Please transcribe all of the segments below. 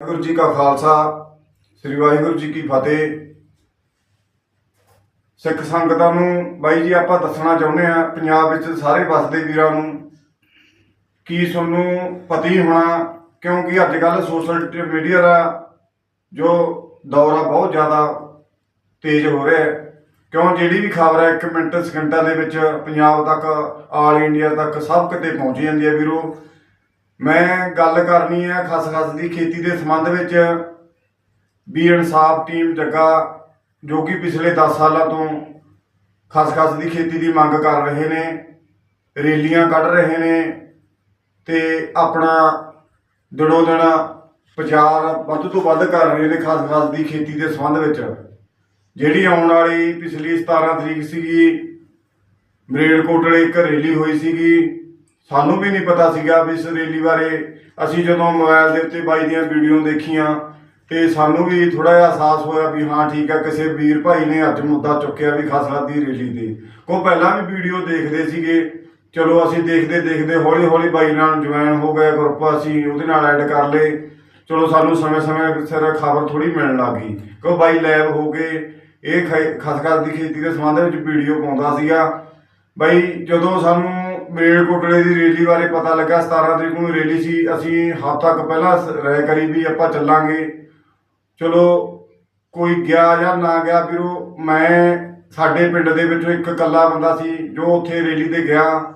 ਵਾਹਿਗੁਰੂ ਜੀ ਕਾ ਖਾਲਸਾ, ਸ੍ਰੀ ਵਾਹਿਗੁਰੂ ਜੀ ਕੀ ਫਤਿਹ। ਸਿੱਖ ਸੰਗਤਾਂ ਨੂੰ ਬਾਈ ਜੀ ਆਪਾਂ ਦੱਸਣਾ ਚਾਹੁੰਦੇ ਆ ਪੰਜਾਬ ਵਿੱਚ ਸਾਰੇ ਵਸਦੇ ਵੀਰਾਂ ਨੂੰ ਕੀ ਤੁਹਾਨੂੰ ਪਤੀ ਹੋਣਾ, ਕਿਉਂਕਿ ਅੱਜ ਕੱਲ ਸੋਸ਼ਲ ਮੀਡੀਆ ਦਾ ਜੋ ਦੌਰ ਆ ਬਹੁਤ ਜ਼ਿਆਦਾ ਤੇਜ਼ ਹੋ ਰਿਹਾ ਹੈ। ਕਿਉਂ ਜਿਹੜੀ ਵੀ ਖਬਰ ਹੈ 1 ਮਿੰਟ, ਸਕਿੰਟਾਂ ਦੇ ਵਿੱਚ ਪੰਜਾਬ ਤੱਕ, ਆਲ ਇੰਡੀਆ ਤੱਕ ਸਭ ਕਿਤੇ ਪਹੁੰਚ ਜਾਂਦੀ ਹੈ ਵੀਰੋ। ਮੈਂ ਗੱਲ ਕਰਨੀ ਹੈ ਖਸਖਸ ਦੀ ਖੇਤੀ ਦੇ ਸੰਬੰਧ ਵਿੱਚ। ਵੀ ਇਨਸਾਫ ਟੀਮ ਜੱਗਾ, ਜੋ ਕਿ ਪਿਛਲੇ 10 ਸਾਲਾਂ ਤੋਂ ਖਸਖਸ ਦੀ ਖੇਤੀ ਦੀ ਮੰਗ ਕਰ ਰਹੇ ਨੇ, ਰੈਲੀਆਂ ਕੱਢ ਰਹੇ ਨੇ ਤੇ ਆਪਣਾ ਦਿਨੋ ਦਿਨ ਪ੍ਰਚਾਰ ਵੱਧ ਤੋਂ ਵੱਧ ਕਰ ਰਹੇ ਨੇ ਖਸਖਸ ਦੀ ਖੇਤੀ ਦੇ ਸੰਬੰਧ ਵਿੱਚ। ਜਿਹੜੀ ਆਉਣ ਵਾਲੀ ਪਿਛਲੀ 17 ਤਰੀਕ ਸੀਗੀ ਮਰੇਲਕੋਟਲੇ ਇੱਕ ਰੈਲੀ ਹੋਈ ਸੀਗੀ ਸਾਨੂੰ ਵੀ ਨਹੀਂ ਪਤਾ ਸੀਗਾ ਵੀ ਇਸ ਰੈਲੀ ਬਾਰੇ ਅਸੀਂ ਜਦੋਂ ਮੋਬਾਈਲ ਦੇ ਉੱਤੇ ਬਾਈ ਦੀਆਂ ਵੀਡੀਓ ਦੇਖੀਆਂ ਤੇ ਸਾਨੂੰ ਵੀ ਥੋੜਾ ਜਿਹਾ ਅਹਿਸਾਸ ਹੋਇਆ ਵੀ ਹਾਂ, ਠੀਕ ਆ, ਕਿਸੇ ਵੀਰ ਭਾਈ ਨੇ ਅੱਜ ਮੁੱਦਾ ਚੁੱਕਿਆ ਵੀ ਖਾਸਾ ਦੀ ਰੈਲੀ ਤੇ। ਕੋ ਪਹਿਲਾਂ ਵੀ ਵੀਡੀਓ ਦੇਖਦੇ ਸੀਗੇ। ਚਲੋ ਅਸੀਂ ਦੇਖਦੇ ਦੇਖਦੇ ਹੌਲੀ ਹੌਲੀ ਬਾਈ ਨਾਲ ਜੁਆਇਨ ਹੋ ਗਏ ਗਰੁੱਪ ਅਸੀਂ ਉਹਦੇ ਨਾਲ ਐਡ ਕਰ ਲਏ। ਚਲੋ ਸਾਨੂੰ ਸਮੇਂ ਸਮੇਂ ਸਿਰ ਖਬਰ ਥੋੜੀ ਮਿਲਣ ਲੱਗ ਗਈ। ਕਿਉਂ ਬਾਈ ਲੈਬ ਹੋ ਗਏ ਇਹ ਖਸਖਸ ਦੀ ਖੇਤੀ ਦੇ ਸੰਬੰਧ ਵਿੱਚ ਵੀਡੀਓ ਪਾਉਂਦਾ ਸੀਗਾ। ਬਾਈ ਜਦੋਂ ਸਾਨੂੰ ਮਰੇਲਕੋਟਲੇ ਦੀ ਰੈਲੀ ਬਾਰੇ ਪਤਾ ਲੱਗਾ 17 ਤਰੀਕ ਨੂੰ ਰੈਲੀ ਸੀ। ਅਸੀਂ ਹਫ਼ਤਾ ਕੁ ਪਹਿਲਾਂ ਸ- ਰਾਏ ਕਰੀ ਵੀ ਆਪਾਂ ਚੱਲਾਂਗੇ। ਚਲੋ, ਕੋਈ ਗਿਆ ਜਾਂ ਨਾ ਗਿਆ ਵੀਰੋ, ਮੈਂ ਸਾਡੇ ਪਿੰਡ ਦੇ ਵਿੱਚੋਂ ਇੱਕ ਇਕੱਲਾ ਬੰਦਾ ਸੀ, ਜੋ ਉੱਥੇ ਰੈਲੀ ਤੇ ਗਿਆ।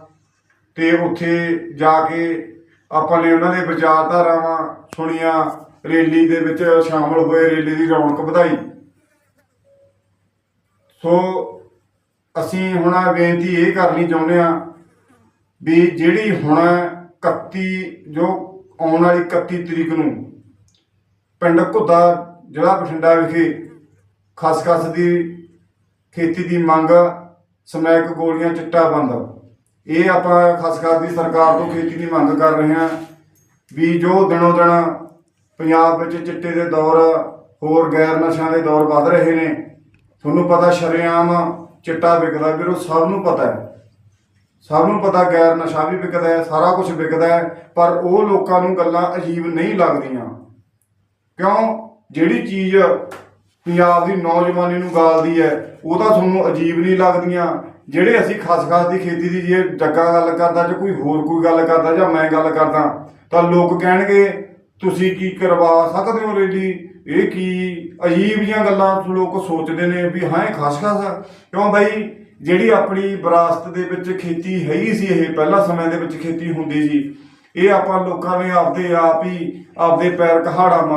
ਤੇ ਉੱਥੇ ਜਾ ਕੇ ਆਪਾਂ ਨੇ ਉਹਨਾਂ ਦੇ ਵਿਚਾਰਧਾਰਾਵਾਂ ਸੁਣੀਆਂ, ਰੈਲੀ ਦੇ ਵਿੱਚ ਸ਼ਾਮਲ ਹੋਏ, ਰੈਲੀ ਦੀ ਰੌਣਕ ਵਧਾਈ। ਸੋ, ਅਸੀਂ ਹੁਣ ਬੇਨਤੀ ਇਹ ਕਰਨੀ ਚਾਹੁੰਦੇ ਆ ਵੀ ਜਿਹੜੀ ਹੁਣ 31 ਜੋ ਆਉਣ ਵਾਲੀ 31 ਤਰੀਕ ਨੂੰ ਪਿੰਡ ਘੁੱਦਾ ਜ਼ਿਲ੍ਹਾ ਬਠਿੰਡਾ ਵਿਖੇ ਖਸਖਸ ਦੀ ਖੇਤੀ ਦੀ ਮੰਗ, ਸਮੈਕ ਗੋਲੀਆਂ, ਚਿੱਟਾ ਬੰਦ। ਇਹ ਆਪਾਂ ਖਸਖਸ ਦੀ ਸਰਕਾਰ ਤੋਂ ਖੇਤੀ ਦੀ ਮੰਗ ਕਰ ਰਹੇ ਹਾਂ ਵੀ ਜੋ ਦਿਨੋਂ ਦਿਨ ਪੰਜਾਬ ਵਿੱਚ ਚਿੱਟੇ ਦੇ ਦੌਰ, ਹੋਰ ਗੈਰ ਨਸ਼ਿਆਂ ਦੇ ਦੌਰ ਵੱਧ ਰਹੇ ਨੇ, ਤੁਹਾਨੂੰ ਪਤਾ ਸ਼ਰੇਆਮ ਚਿੱਟਾ ਵਿਕਦਾ ਵੀਰੋ, ਸਭ ਨੂੰ ਪਤਾ ਹੈ। ਸਭ ਨੂੰ ਪਤਾ ਗੈਰ ਨਸ਼ਾ ਵੀ ਵਿਕਦਾ ਹੈ, ਸਾਰਾ ਕੁਝ ਵਿਕਦਾ ਹੈ, ਪਰ ਉਹ ਲੋਕਾਂ ਨੂੰ ਗੱਲਾਂ ਅਜੀਬ ਨਹੀਂ ਲੱਗਦੀਆਂ। ਕਿਉਂ? ਜਿਹੜੀ ਚੀਜ਼ ਪੰਜਾਬ ਦੀ ਨੌਜਵਾਨੀ ਨੂੰ ਗਾਲਦੀ ਹੈ, ਉਹ ਤਾਂ ਤੁਹਾਨੂੰ ਅਜੀਬ ਨਹੀਂ ਲੱਗਦੀਆਂ। ਜਿਹੜੇ ਅਸੀਂ ਖਸਖਸ ਦੀ ਖੇਤੀ ਦੀ ਜੇ ਜੱਗਾ ਗੱਲ ਕਰਦਾ ਜਾਂ ਕੋਈ ਹੋਰ ਕੋਈ ਗੱਲ ਕਰਦਾ ਜਾਂ ਮੈਂ ਗੱਲ ਕਰਦਾ, ਤਾਂ ਲੋਕ ਕਹਿਣਗੇ, ਤੁਸੀਂ ਕੀ ਕਰਵਾ ਸਕਦੇ ਹੋ ਰੈਲੀ ਇਹ ਕੀ ਅਜੀਬ ਜੀਆਂ ਗੱਲਾਂ ਲੋਕ ਸੋਚਦੇ ਨੇ ਵੀ ਹਾਂ, ਇਹ ਖਸਖਸ ਕਿਉਂ ਬਾਈ? ਜਿਹੜੀ ਆਪਣੀ ਵਿਰਾਸਤ ਦੇ ਵਿੱਚ ਖੇਤੀ ਹੈ ਹੀ ਸੀ ਇਹ, ਪਹਿਲਾਂ ਸਮੇਂ ਦੇ ਵਿੱਚ ਖੇਤੀ ਹੁੰਦੀ ਸੀ, ਇਹ ਆਪਾਂ ਲੋਕਾਂ ਨੇ ਆਪਦੇ ਆਪ ਹੀ ਆਪਦੇ ਪੈਰ ਕਹਾੜਾ ਮਾਰ